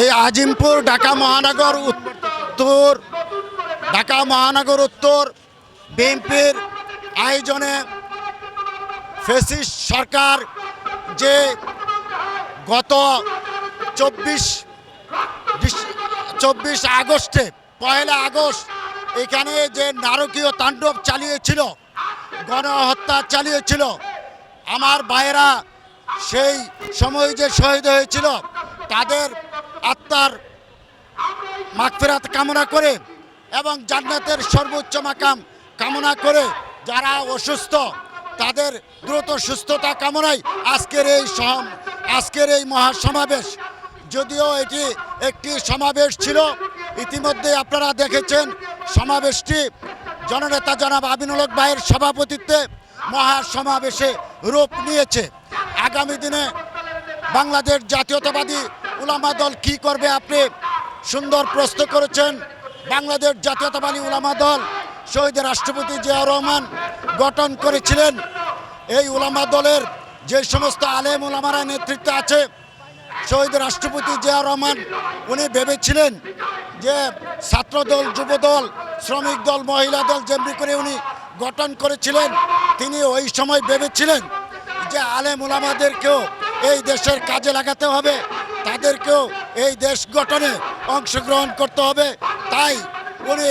এই আজিমপুর, ঢাকা মহানগর উত্তর, ঢাকা মহানগর উত্তর বিএনপির আয়োজনে ফেসিস্ট সরকার যে গত চব্বিশ চব্বিশ আগস্টে, পয়লা আগস্ট, এখানে যে নারকীয় তাণ্ডব চালিয়েছিল, গণহত্যা চালিয়েছিল, আমার ভাইয়েরা সেই সময় যে শহীদ হয়েছিল, তাদের আত্মার মাগফিরাত কামনা করে এবং জান্নাতের সর্বোচ্চ মাকাম কামনা করে যারা অসুস্থ, তাদের দ্রুত সুস্থতা কামনায় আজকের এই সম, আজকের এই মহাসমাবেশ। যদিও এটি একটি সমাবেশ ছিল, ইতিমধ্যে আপনারা দেখেছেন সমাবেশটি জননেতা জনাব আবিনুল ভাইয়ের সভাপতিত্বে মহাসমাবেশে রূপ নিয়েছে। আগামী দিনে বাংলাদেশ জাতীয়তাবাদী উলামা দল কি করবে আপনি সুন্দর প্রশ্ন করেছেন। বাংলাদেশ জাতীয়তাবাদী উলামা দল শহীদ রাষ্ট্রপতি জিয়া রহমান গঠন করেছিলেন। এই উলামা দলের যে সমস্ত আলেম উলামারা নেতৃত্বে আছে, শহীদ রাষ্ট্রপতি জিয়া রহমান, উনি ভেবেছিলেন যে ছাত্রদল, যুবদল, শ্রমিক দল, মহিলা দল যেমনি করে উনি গঠন করেছিলেন, তিনি ওই সময় ভেবেছিলেন আলেম উলামাদেরকেও এই দেশের কাজে লাগাতে হবে, তাদেরকেও এই দেশ গঠনে অংশগ্রহণ করতে হবে। তাই উনি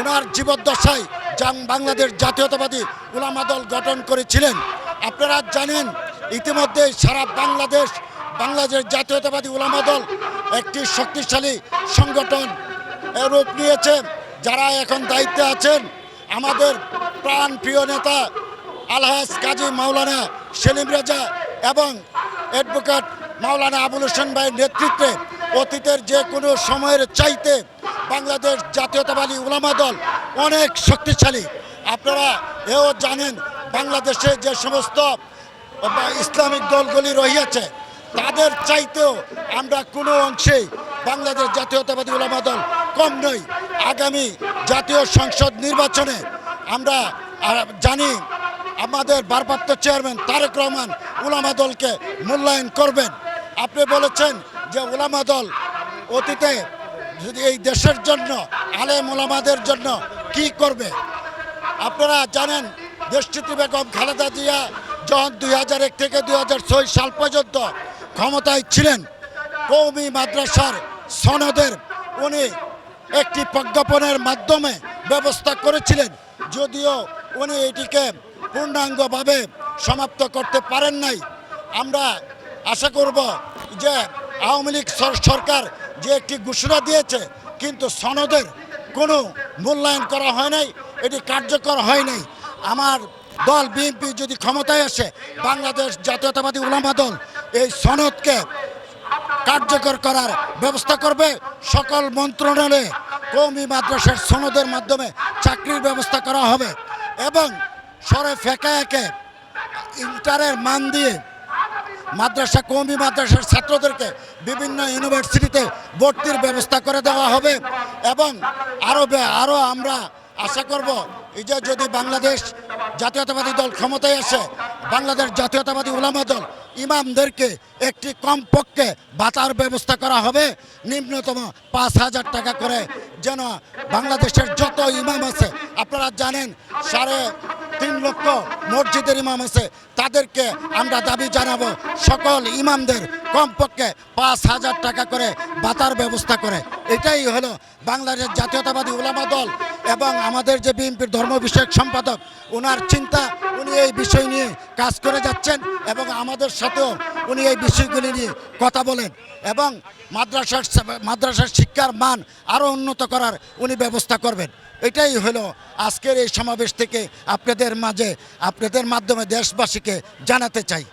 ওনার জীবদ্দশায় জাং বাংলাদেশ জাতীয়তাবাদী উলামা দল গঠন করেছিলেন। আপনারা জানেন ইতিমধ্যে সারা বাংলাদেশ বাংলাদেশ জাতীয়তাবাদী উলামা দল একটি শক্তিশালী সংগঠন রূপ নিয়েছে। যারা এখন দায়িত্বে আছেন, আমাদের প্রাণ প্রিয় নেতা আলহাজ কাজী মাওলানা সেলিম রাজা এবং অ্যাডভোকেট মাওলানা আবুল হোসেন ভাইয়ের নেতৃত্বে অতীতের যে কোনো সময়ের চাইতে বাংলাদেশ জাতীয়তাবাদী উলামা দল অনেক শক্তিশালী। আপনারা এও জানেন বাংলাদেশে যে সমস্ত ইসলামিক দলগুলি রহিয়াছে, তাদের চাইতেও আমরা কোনো অংশেই বাংলাদেশ জাতীয়তাবাদী উলামা দল কম নই। আগামী জাতীয় সংসদ নির্বাচনে আমরা জানি আমাদের ভারপ্রাপ্ত চেয়ারম্যান তারেক রহমান উলামা দলকে মূল্যায়ন করবেন। আপনি বলেছেন যে উলামা দল অতীতে এই দেশের জন্য, আলেম উলামাদের জন্য কি করবে? আপনারা জানেন দেশটিতে বেগম খালেদা জিয়া যখন দুই হাজার এক থেকে দুই হাজার ছয় সাল পর্যন্ত ক্ষমতায় ছিলেন, কৌমি মাদ্রাসার সনদের উনি একটি প্রজ্ঞাপনের মাধ্যমে ব্যবস্থা করেছিলেন। যদিও উনি এটিকে পূর্ণাঙ্গভাবে সমাপ্ত করতে পারেন নাই। আমরা আশা করব যে আওয়ামী লীগ সরকার যে একটি ঘোষণা দিয়েছে, কিন্তু সনদের কোনো মূল্যায়ন করা হয় নাই, এটি কার্যকর হয় নাই। আমার দল বিএনপি যদি ক্ষমতায় আসে, বাংলাদেশ জাতীয়তাবাদী উলামা দল এই সনদকে কার্যকর করার ব্যবস্থা করবে। সকল মন্ত্রণালয়ে কৌমি মাদ্রাসার সনদের মাধ্যমে চাকরির ব্যবস্থা করা হবে এবং সরে ফেঁকা একে। ইন্টারের মান দিয়ে মাদ্রাসা কৌমি মাদ্রাসার ছাত্রদেরকে বিভিন্ন ইউনিভার্সিটিতে ভর্তির ব্যবস্থা করে দেওয়া হবে এবং আরও আরও আমরা আশা করব এই যে যদি বাংলাদেশ জাতীয়তাবাদী দল ক্ষমতায় আসে, বাংলাদেশ জাতীয়তাবাদী উলামা দল ইমামদেরকে একটি কমপক্ষে ভাতার ব্যবস্থা করা হবে। নিম্নতম পাঁচ হাজার টাকা করে যেন বাংলাদেশের যত ইমাম আছে, আপনারা জানেন সাড়ে তিন লক্ষ মসজিদের ইমাম আছে তাদেরকে আমরা দাবি জানাব, সকল ইমামদের কমপক্ষে পাঁচ হাজার টাকা করে বাতার ব্যবস্থা করে। এটাই হলো বাংলাদেশ জাতীয়তাবাদী উলামা দল এবং আমাদের যে বিএনপির ধর্ম বিষয়ক সম্পাদক ওনার চিন্তা, উনি এই বিষয় নিয়ে কাজ করে যাচ্ছেন এবং আমাদের সাথেও উনি এই বিষয়গুলি নিয়ে কথা বলেন এবং মাদ্রাসার মাদ্রাসার শিক্ষার মান আরও উন্নত করার উনি ব্যবস্থা করবেন। এটাই হলো আজকের এই সমাবেশ থেকে আপনাদের মাঝে আপনাদের মাধ্যমে দেশবাসীকে জানাতে চাই।